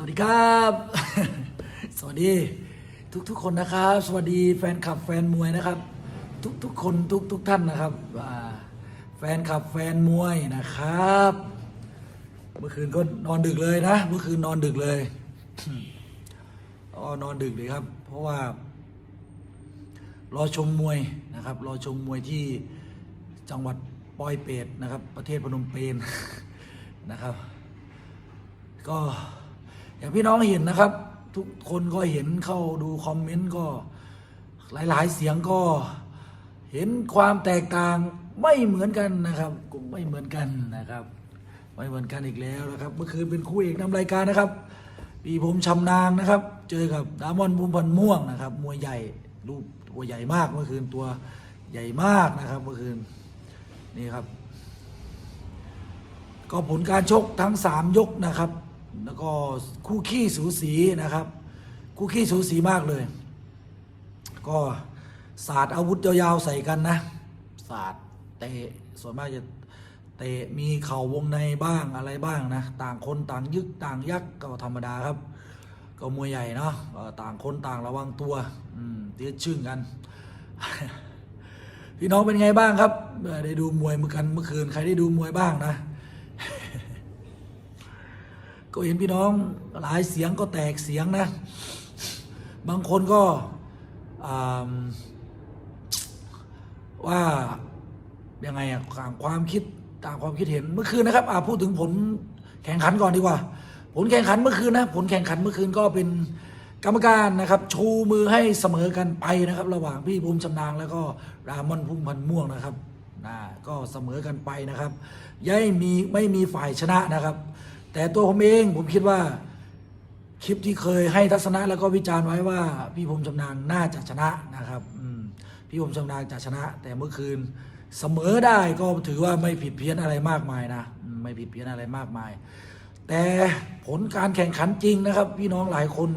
สวัสดีครับ สวัสดีทุกทุกๆคนนะครับ สวัสดีแฟนคลับแฟนมวยนะครับ ทุกทุกๆคนทุกทุกๆท่านนะครับแฟนคลับแฟนมวยนะครับ เมื่อคืนก็นอนดึกเลยนะ เมื่อคืนนอนดึกเลยอ๋อนอนดึกเลยครับ เพราะว่า รอชมมวยนะครับ รอชมมวยที่จังหวัดปอยเปตนะครับ ประเทศพนมเปญนะครับ ก็ อย่างพี่น้องเห็นนะครับ ทุกคนก็เห็นเข้าดูคอมเมนต์ก็หลาย ๆ เสียงก็เห็นความแตกต่างไม่เหมือนกันนะครับก็ไม่เหมือนกันนะครับ ไม่เหมือนกันอีกแล้วนะครับ เมื่อคืนเป็นคู่เอกนำรายการนะครับปีผมชำนางนะครับ เจอกับดามอนบุมพันม่วงนะครับมวยใหญ่รูปตัวใหญ่มากเมื่อคืนตัวใหญ่มากนะครับเมื่อคืนนี่ครับ ก็ผลการชกทั้ง 3 ยกนะครับ แล้วก็คู่ขี้สูสีนะครับ คู่ขี้สูสีมากเลย ก็ศาสตร์อาวุธยาวๆใส่กันนะศาสตร์เตะส่วนมากจะเตะมีเข่าวงในบ้างอะไรบ้างนะ ต่างคนต่างยึกต่างยักก็ธรรมดาครับ ก็มวยใหญ่เนาะต่างคนต่างระวังตัวอืมเตี้ยชึ่งกัน พี่น้องเป็นไงบ้างครับ ได้ดูมวยเมื่อกันเมื่อคืนใครได้ดูมวยบ้างนะ ก็เห็นพี่น้องหลายเสียงก็แตกเสียงนะ บางคนก็ว่ายังไงอะต่างความคิดต่างความคิดเห็นเมื่อคืนนะครับอ่าพูดถึงผลแข่งขันก่อนดีกว่า ผลแข่งขันเมื่อคืนนะ ผลแข่งขันเมื่อคืนก็เป็นกรรมการนะครับ ชูมือให้เสมอกันไปนะครับ ระหว่างพี่ภูมิชำนางแล้วก็รามอนพุ่มพันธ์ม่วงนะครับนะก็เสมอกันไปนะครับยังมีไม่มีฝ่ายชนะนะครับ แต่ตัวผมเองผมคิดว่า คลิปที่เคยให้ทัศนะแล้วก็วิจารณ์ไว้ว่า พี่ผมชำนาญน่าจะชนะนะครับพี่ผมชำนาญจะชนะ แต่เมื่อคืนเสมอได้ก็ถือว่าไม่ผิดเพี้ยนอะไรมากมายนะไม่ผิดเพี้ยนอะไรมากมาย แต่ผลการแข่งขันจริงนะครับ พี่น้องหลายคน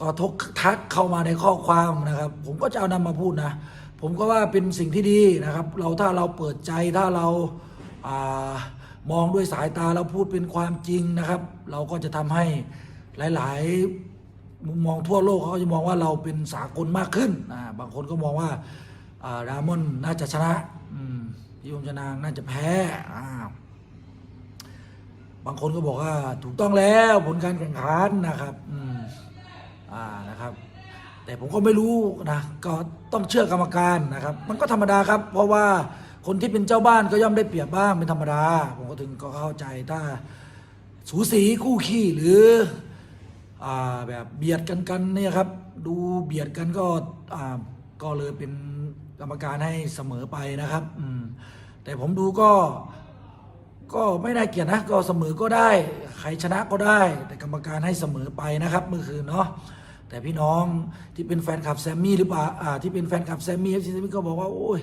ก็ทกทักเข้ามาในข้อความนะครับ ผมก็จะเอานำมาพูดนะ ผมก็ว่าเป็นสิ่งที่ดีนะครับ เราถ้าเราเปิดใจถ้าเราอา มองด้วยสายตาเราพูดเป็นความจริงนะครับ เราก็จะทำให้หลาย ๆ มุมมองทั่วโลกเขาจะมองว่าเราเป็นสากลมากขึ้นอ่าบางคนก็มองว่าดามอนน่าจะชนะอืมพี่ผมชนางน่าจะแพ้บางคนก็บอกว่าถูกต้องแล้วผลการแข่งขันนะครับอืมอ่านะครับ แต่ผมก็ไม่รู้นะก็ต้องเชื่อกรรมการนะครับ มันก็ธรรมดาครับ เพราะว่า คนที่เป็นเจ้าบ้านก็ย่อมได้เปรียบบ้างเป็นธรรมดา ผมก็ถึงก็เข้าใจถ้าสูสีคู่ขี้หรืออ่าแบบเบียดกันกันเนี่ยครับ ดูเบียดกันก็อ่าก็เลยเป็นกรรมการให้เสมอไปนะครับอืมแต่ผมดูก็ก็ไม่ได้เกียรตินะก็เสมอก็ได้ ใครชนะก็ได้ แต่กรรมการให้เสมอไปนะครับเมื่อคืนเนาะแต่พี่น้องที่เป็นแฟนคลับแซมมี่หรือเปล่าอ่าที่เป็นแฟนคลับแซมมี่เอฟซีแซมมี่ก็บอกว่าโอ้ย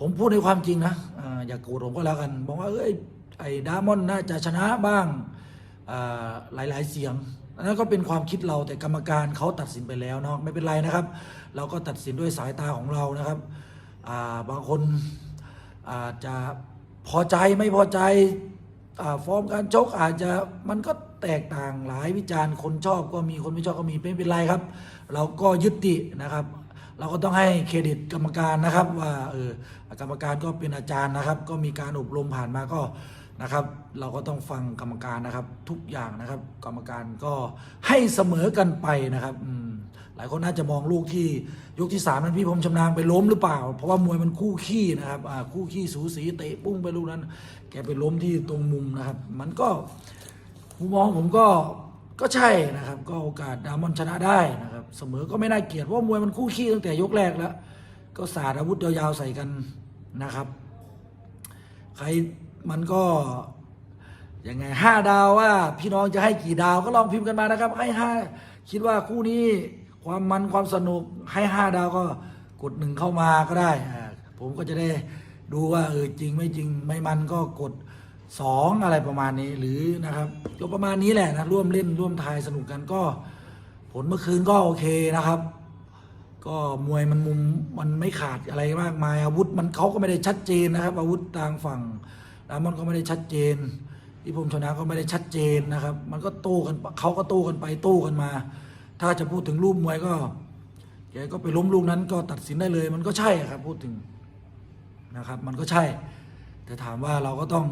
ผมพูดในความจริงนะอ่าอย่าโกรธผมก็แล้วกันบอกว่าเอ้ยไอ้ดามอนน่าจะชนะบ้างอ่ายหลายเสียงอันนั้นก็เป็นความคิดเราแต่กรรมการเขาตัดสินไปแล้วเนาะไม่เป็นไรนะครับ เราก็ตัดสินด้วยสายตาของเรานะครับาบางคนอาจจะพอใจไม่พอใจอฟอร์มการชกอาจจะมันก็แตกต่างหลายวิจารณ์คนชอบก็มีคนไม่ชอบก็มีไม่เป็นไรครับ เราก็ยุตินะครับ เราก็ต้องให้เครดิตกรรมการนะครับ ว่าเออกรรมการก็เป็นอาจารย์นะครับ ก็มีการอบรมผ่านมาก็นะครับ เราก็ต้องฟังกรรมการนะครับ ทุกอย่างนะครับ กรรมการก็ให้เสมอกันไปนะครับอืมหลายคนน่าจะมองลูกที่ยกที่สามนั้นพี่ผมชำนาญไปล้มหรือเปล่า เพราะว่ามวยมันคู่ขี้นะครับอ่าคู่ขี้สูสีเตะปุ้งไปลูกนั้น แกไปล้มที่ตรงมุมนะครับ มันก็มุมมองผมก็ ก็ใช่นะครับ ก็โอกาสดามอนชนะได้นะครับ เสมอก็ไม่น่าเกลียดเพราะมวยมันคู่ขี้ตั้งแต่ยกแรกแล้ว ก็สาดอาวุธยาวๆใส่กันนะครับ ใครมันก็ยังไงห้าดาวว่า พี่น้องจะให้กี่ดาวก็ลองพิมพ์กันมานะครับ ให้ห้าคิดว่าคู่นี้ความมันความสนุกให้ห้าดาวก็กดหนึ่งเข้ามาก็ได้ ผมก็จะได้ดูว่าเออจริงไม่จริงไม่มันก็กด สองอะไรประมาณนี้หรือนะครับก็ประมาณนี้แหละนะร่วมเล่นร่วมทายสนุกกันก็ ผลเมื่อคืนก็โอเคนะครับ ก็มวยมันมุมมันไม่ขาดอะไรมากมาย อาวุธมันเขาก็ไม่ได้ชัดเจนนะครับ อาวุธทางฝั่งดามอนก็ไม่ได้ชัดเจนที่ผมชนะก็ไม่ได้ชัดเจนนะครับ มันก็โต้กันเขาก็โต้กันไปโต้กันมา ถ้าจะพูดถึงรูปมวยก็แกก็ไปล้มลูกนั้นก็ตัดสินได้เลย มันก็ใช่ครับพูดถึงนะครับ มันก็ใช่ แต่ถามว่าเราก็ต้อง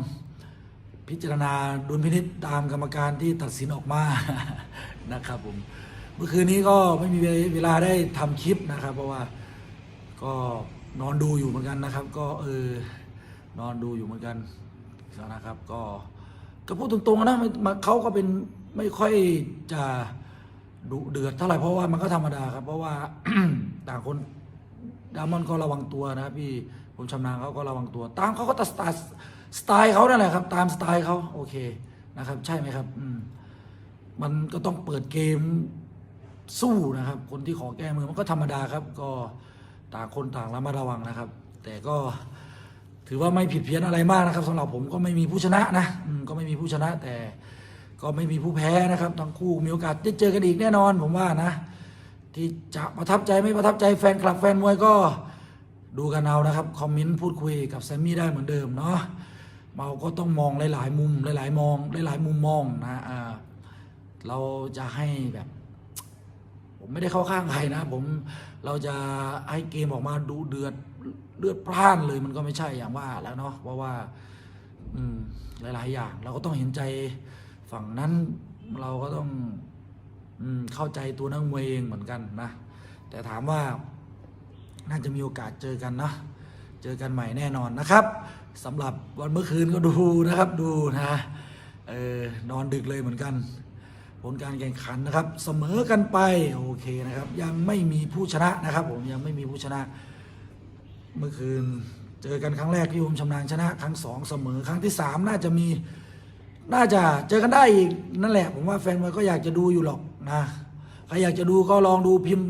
พิจารณาดุลพินิษตามกรรมการที่ตัดสินออกมานะครับผมเมื่อคืนนี้ก็ไม่มีเวลาได้ทำคลิปนะครับ เพราะว่าก็นอนดูอยู่เหมือนกันนะครับ ก็เออนอนดูอยู่เหมือนกันนะครับ ก็ก็พูดตรงๆนะม่มาเขาก็เป็นไม่ค่อยจะดุเดือดเท่าไหร่เพราะว่ามันก็ธรรมดาครับ เพราะว่าต่างคนดามอนก็ระวังตัวนะครับพี่ผมชำนาญเขาก็ระวังตัว ตามเขาก็ตัด สไตล์เขานั่นแหละครับ ตามสไตล์เขาโอเคนะครับ ใช่ไหมครับอืมมันก็ต้องเปิดเกมสู้นะครับ คนที่ขอแก้มือมันก็ธรรมดาครับ ก็ต่างคนต่างระมัดระวังนะครับ แต่ก็ถือว่าไม่ผิดเพี้ยนอะไรมากนะครับสำหรับผมก็ไม่มีผู้ชนะนะก็ไม่มีผู้ชนะ แต่ก็ไม่มีผู้แพ้นะครับ ทั้งคู่มีโอกาสได้เจอกันอีกแน่นอน ผมว่านะ ที่จะประทับใจไม่ประทับใจแฟนคลับแฟนมวยก็ดูกันเอานะครับ คอมเมนต์พูดคุยกับแซมมี่ได้เหมือนเดิมเนาะ เราก็ต้องมองหลาย ๆ มุมหลาย ๆ มองหลาย ๆ มุมมองนะอ่าเราจะให้แบบ ผมไม่ได้เข้าข้างใครนะผมเราจะให้เกมออกมาดูเดือดเลือดพล่านเลยมันก็ไม่ใช่อย่างว่าแล้วเนาะเพราะว่า อืมหลาย ๆ อย่าง เราก็ต้องเห็นใจฝั่งนั้นเราก็ต้องอืมเข้าใจตัวนักมวยเองเหมือนกันนะ แต่ถามว่าน่าจะมีโอกาสเจอกันนะ เจอกันใหม่แน่นอนนะครับ สำหรับวันเมื่อคืนก็ดูนะครับดูนะเออนอนดึกเลยเหมือนกัน ผลการแข่งขันนะครับ เสมอกันไปโอเคนะครับ ยังไม่มีผู้ชนะนะครับ ผมยังไม่มีผู้ชนะ เมื่อคืนเจอกันครั้งแรกพี่ผมชำนาญชนะ ครั้งสองเสมอครั้งที่สามน่าจะมีน่าจะเจอกันได้อีกนั่นแหละ ผมว่าแฟนมวยก็อยากจะดูอยู่หรอกนะใครอยากจะดูก็ลองดูพิมพ์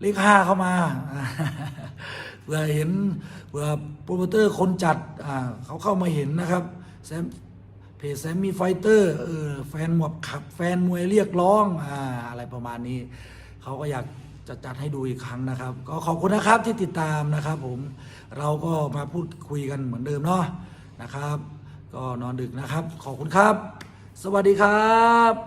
เลขห้าเข้ามา เพื่อเห็นเพื่อโปรโมเตอร์คนจัดอ่าเขาเข้ามาเห็นนะครับแซมเพจแซมมี่ไฟเตอร์เออแฟนหมวกขับ แฟนมวยเรียกร้องอ่าอะไรประมาณนี้ เขาก็อยากจะจัดให้ดูอีกครั้งนะครับ ก็ขอบคุณนะครับที่ติดตามนะครับ ผมเราก็มาพูดคุยกันเหมือนเดิมเนาะนะครับ ก็นอนดึกนะครับ ขอบคุณครับ สวัสดีครับ